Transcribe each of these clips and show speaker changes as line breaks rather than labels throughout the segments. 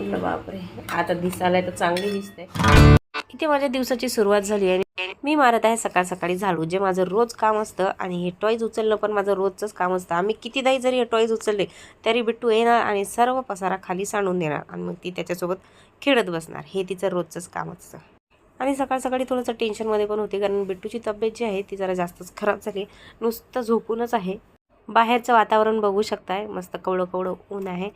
बापरे. आता दिसायला तर चांगली दिसते. इथे माझ्या दिवसाची सुरुवात झाली आणि मी मारत आहे सकाळ सकाळी झाडू जे माझं रोज काम असतं आणि हे टॉईज उचलणं पण माझं रोजचंच काम असतं. आम्ही कितीदाही जरी हे टॉईज उचलले तरी बिट्टू येणार आणि सर्व पसारा खाली सांडून देणार आणि मग ती त्याच्यासोबत खेळत बसणार. हे तिचं रोजचंच काम असतं. आणि सकाळ सकाळी थोडंसं टेन्शनमध्ये पण होते कारण बिट्टूची तब्येत जी आहे ती जरा जास्तच खराब झाली नुसतं झोपूनच आहे. बाहेरचं वातावरण बघू शकताय. मस्त कवळं कवळं ऊन आहे.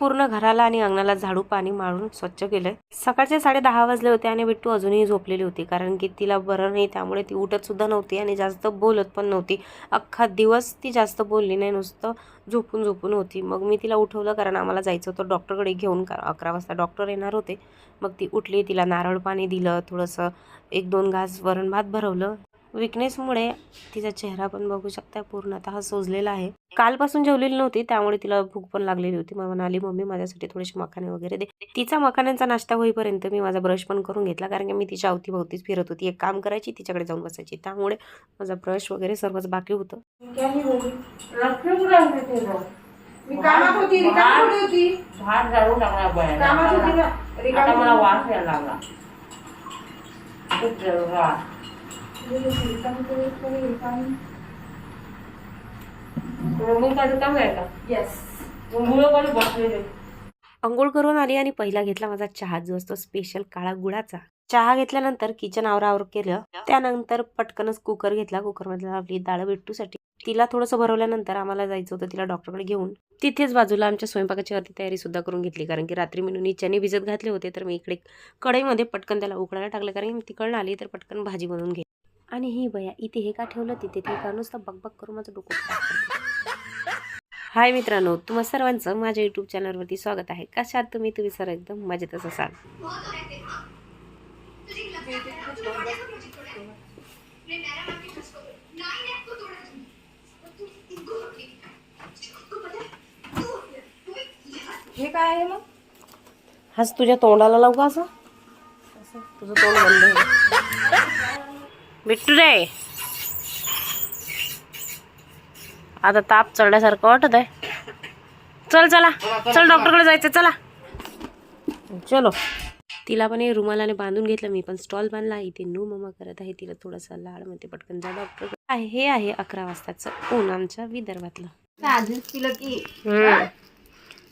पूर्ण घराला आणि अंगणाला झाडू पाणी मारून स्वच्छ केलंय. सकाळचे साडे दहा वाजले होते आणि बिट्टू अजूनही झोपलेली होती कारण की तिला बरं नाही त्यामुळे ती उठत सुद्धा नव्हती आणि जास्त बोलत पण नव्हती. अख्खा दिवस ती जास्त बोलली नाही नुसतं झोपून झोपून होती. मग मी तिला उठवलं कारण आम्हाला जायचं होतं डॉक्टरकडे घेऊन का अकरा वाजता डॉक्टर येणार होते. मग ती उठली तिला नारळ पाणी दिलं थोडंसं एक दोन घास वरण भात भरवलं विकनेसमुळे तिचा चेहरा पण बघू शकता पूर्णतः सोजलेला आहे. कालपासून जेवलेली नव्हती त्यामुळे तिला भूक पण लागलेली होती. मग म्हणाली मम्मी माझ्यासाठी थोडेसे मखाने वगैरे दे. तिचा मखाण्यांचा नाश्ता होईपर्यंत मी माझा ब्रश पण करून घेतला कारण की मी तिच्या अवतीभोवतीच फिरत होती. एक काम करायची तिच्याकडे जाऊन बसायची. त्यामुळे माझा ब्रश वगैरे सर्वच बाकी होतं.
मी कामात होती रिकामी थोडी होती
भात झाडू टाकला बाहेर.
कामात होती ना
आता
रिकामी
मला वास यायला लागला. खूप जळगाळ.
अंघोळ करून आली आणि पहिला घेतला माझा चहा जो असतो स्पेशल काळा गुळाचा. चहा घेतल्यानंतर किचन आवरावर केलं. त्यानंतर पटकनच कुकर घेतला. कुकर मधला आपली डाळ बिट्टूसाठी तिला थोडंसं भरवल्यानंतर आम्हाला जायचं होतं तिला डॉक्टरकडे घेऊन. तिथेच बाजूला आमच्या स्वयंपाकाची अर्धी तयारी सुद्धा करून घेतली. कारण की रात्री मी चणे भिजत घातले होते तर मी इकडे कढईमध्ये पटकन त्याला उकडायला टाकलं. कारण की तिकडनं आली तर पटकन भाजी बनवून घे आणि ही बया इथे हे का ठेवलं? तिथे ते का? नुसतं बकबक करून माझं डोकं. हाय मित्रांनो तुम्हा सर्वांचं माझ्या युट्यूब चॅनलवरती स्वागत आहे. कशात तुम्ही? तुम्ही सर एकदम मजेतच असाल
हे काय आहे मग?
हाच तुझ्या तोंडाला लावू का असं? असं? तुझं तोंड बंद बिट्टू रे आता ताप चढल्यासारखं वाटत आहे चल. चला चल डॉक्टरकडे जायचं चला. चलो. तिला पण हे रुमालाने बांधून घेतलं. मी पण स्टॉल बांधला. इथे नू ममा करत आहे. तिला थोडासा लाड म्हणते पटकन जा डॉक्टर आहे हे आहे अकरा वाजताचं ऊन आमच्या विदर्भातलं.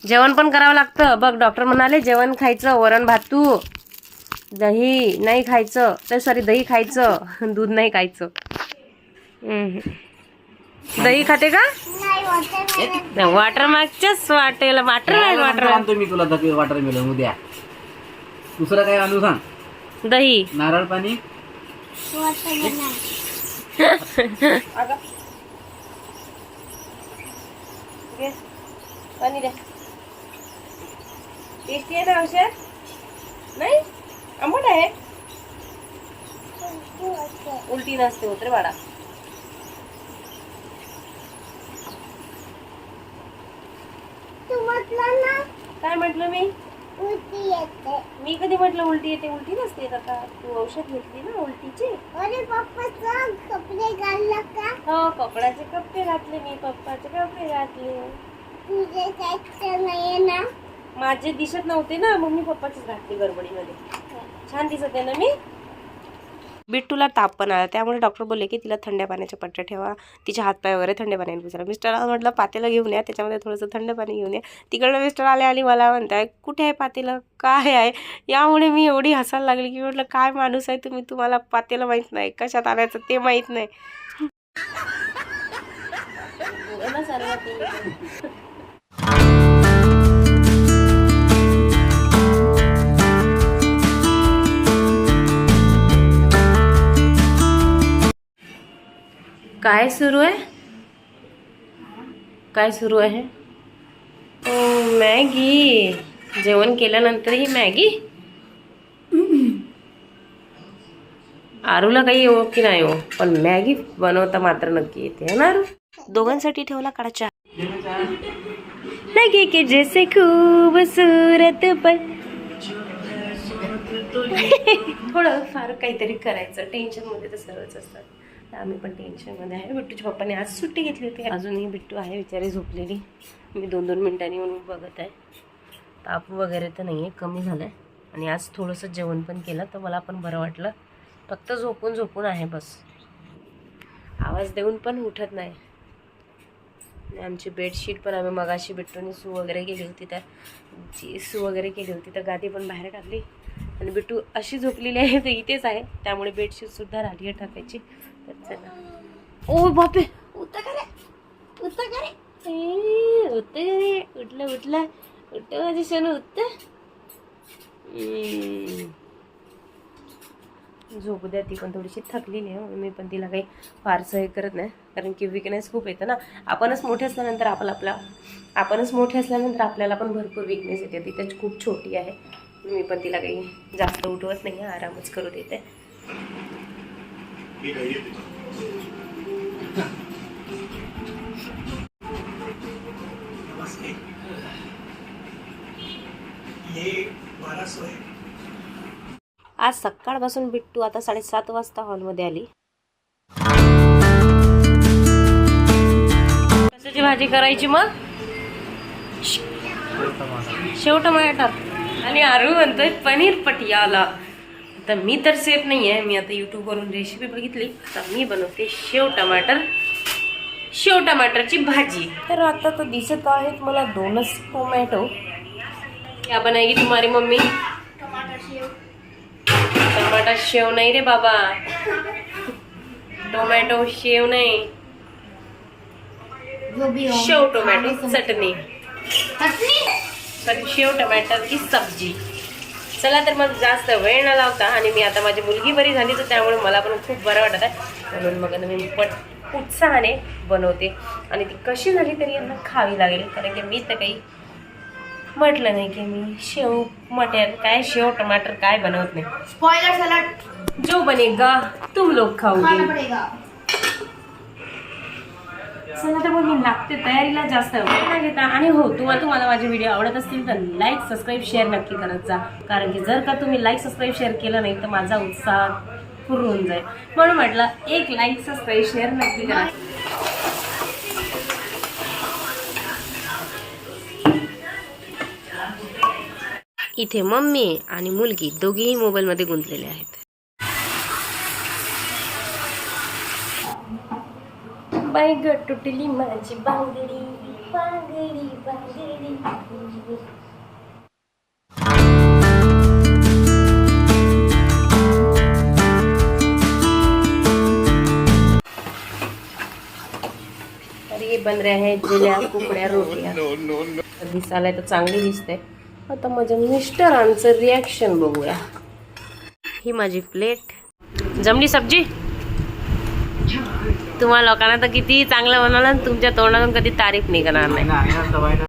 जेवण पण करावं लागतं. बघ डॉक्टर म्हणाले जेवण खायचं वरण भातू दही नाही खायचं तर सॉरी दही खायचं दूध नाही खायचं. दही खाते का? वॉटर मागच्याच वाटेल. वॉटर आहे वॉटर
आणतो मी तुला दके वाटर मिळून उद्या. दुसरं काय आणू सांग?
दही.
नारळ पाणी?
पाणी द्या टेस्टी आहे ना औषध? नाही? आंबट आहे. उलटी नसते होत रे बाळा. काय म्हटलं मी? मी कधी म्हटलं उलटी येते? उलटी नसते येत आता? तू औषध घेतली ना उलटीची?
अरे पप्पाचा कपडे घालला का?
हो कपड्याचे कपडे घातले मी पप्पाचे कपडे घातले.
तुझे जायचं नाही ना?
माझे दिसत नव्हते ना मग मी पप्पाचेच घातले गडबडीमध्ये. छान दिसत आहे ना मी? बिट्टूला ताप पण आला. त्यामुळे डॉक्टर बोलले की तिला थंड पाण्याच्या पट्ट्या ठेवा. तिच्या हातपाय वगैरे थंड पाण्याने पुसरा मिस्टरला म्हटलं पातेलं घेऊन या. त्याच्यामध्ये थोडंसं थंड पाणी घेऊन या. तिकडनं मिस्टर आले आली मला म्हणताय कुठे आहे पातेलं? काय आहे? यामुळे मी एवढी हसायला लागली की म्हटलं काय माणूस आहे तुम्ही? तुम्हाला पातेलं माहीत नाही. कशात आणायचं ते माहीत नाही. काय सुरू आहे? काय सुरू आहे? ओ मॅगी. जेवण केल्यानंतर ही मॅगी? आरूला काही येऊ की नाही हो? पण मॅगी बनवता मात्र नक्की येते है ना आरू? दोघांसाठी ठेवला काढा चहा. लगे के जैसे खूबसूरत पर थोडं फार काहीतरी करायचं. टेन्शनमध्ये तर सर्वच असतात. आम्ही पण टेन्शनमध्ये आहे. बिट्टूच्या पप्पाने आज सुट्टी घेतली होती. अजूनही बिट्टू आहे बिचारी झोपलेली. मी दोन दोन मिनिटांनी येऊन बघत आहे. ताप वगैरे तर नाही आहे कमी झालं आहे आणि आज थोडंसं जेवण पण केलं तर मला पण बरं वाटलं. फक्त झोपून झोपून आहे बस. आवाज देऊन पण उठत नाही. आणि आमची बेडशीट पण आम्ही मगाशी बिट्टूने सू वगैरे केली होती तर जी सू वगैरे केली होती तर गादी पण बाहेर टाकली आणि बिट्टू अशी झोपलेली आहे तर इथेच आहे. त्यामुळे बेडशीटसुद्धा राहिली आहे टाकायची. तर चला ओ बापे उठा करे उठा करे उठं करे उठलं उठलं. उठ माझे सोनं उठतं. झोपू द्या ती पण थोडीशी थकलेली आहे हो. मी पण तिला काही फारसं हे करत नाही. कारण की विकनेस खूप येतं ना. आपणच मोठे असल्यानंतर आपला आपला आपणच मोठे असल्यानंतर आपल्याला पण भरपूर विकनेस येते. ती त्याची खूप छोटी आहे. मी पण तिला काही जास्त उठवत नाही. आहे आरामच करू देते. आज सकाळपासून बिट्टू आता साडेसात वाजता हॉलमध्ये आली. कशाची भाजी करायची मग? शेव टमाटर आणि आरू म्हणतोय पनीर पटियाला. तर मी तर सेफ नाही आहे मी आता यूट्यूबवरून रेसिपी बघितली. आता मी बनवते शेव टमाटर. शेव टमाटरची भाजी. तर आता तर दिसत आहेत मला दोनच टोमॅटो क्या बनाएगी तुम्हारी मम्मी. टमाटर शेव नाही रे बाबा. टोमॅटो शेव नाही. शेव टोमॅटो चटणी. तर शेव टमाटरची सब्जी. चला तर मग जास्त वेळ न लावता आणि मी आता माझी मुलगी बरी झाली तर त्यामुळे मला पण खूप बरं वाटत आहे. म्हणून मग मी पट उत्साहाने बनवते. आणि ती कशी झाली तरी यांना खावी लागेल कारण की मी तर काही म्हटलं नाही की मी शेव मटर काय शेव टमाटर काय बनवत नाही.
स्पॉइलर सलाड
जो बनेगा तुम लोग खाओगे.
पड़ेगा.
चला तर मग मी लागते तयारीला जास्त वेळ न घेता. आणि हो तुम्हाला तुम्हाला माझे व्हिडिओ आवडत असतील तर लाईक सबस्क्राईब शेअर नक्की करत जा. कारण की जर का तुम्ही लाईक सबस्क्राईब शेअर केलं नाही तर माझा उत्साह पूर्ण होऊन जाईल. म्हणून म्हटलं एक लाईक सबस्क्राईब शेअर नक्की करा. इथे मम्मी आणि मुलगी दोघीही मोबाईलमध्ये गुंतलेले आहेत. बाय ग तुटली माझी बांगडी बांगडी बांगडी. तर बन रहे हैं जुन्या कुकड्या रोट्या। तर दिसायला तर चांगली दिसते आता माझ्या मिस्टरांचं रिॲक्शन बघूया। ही माझी प्लेट जमली सब्जी? तुम्हाला लोकांना तर किती चांगलं बनवलं आणि तुमच्या तोंडातून कधी तारीफ निघणार नाही
नाही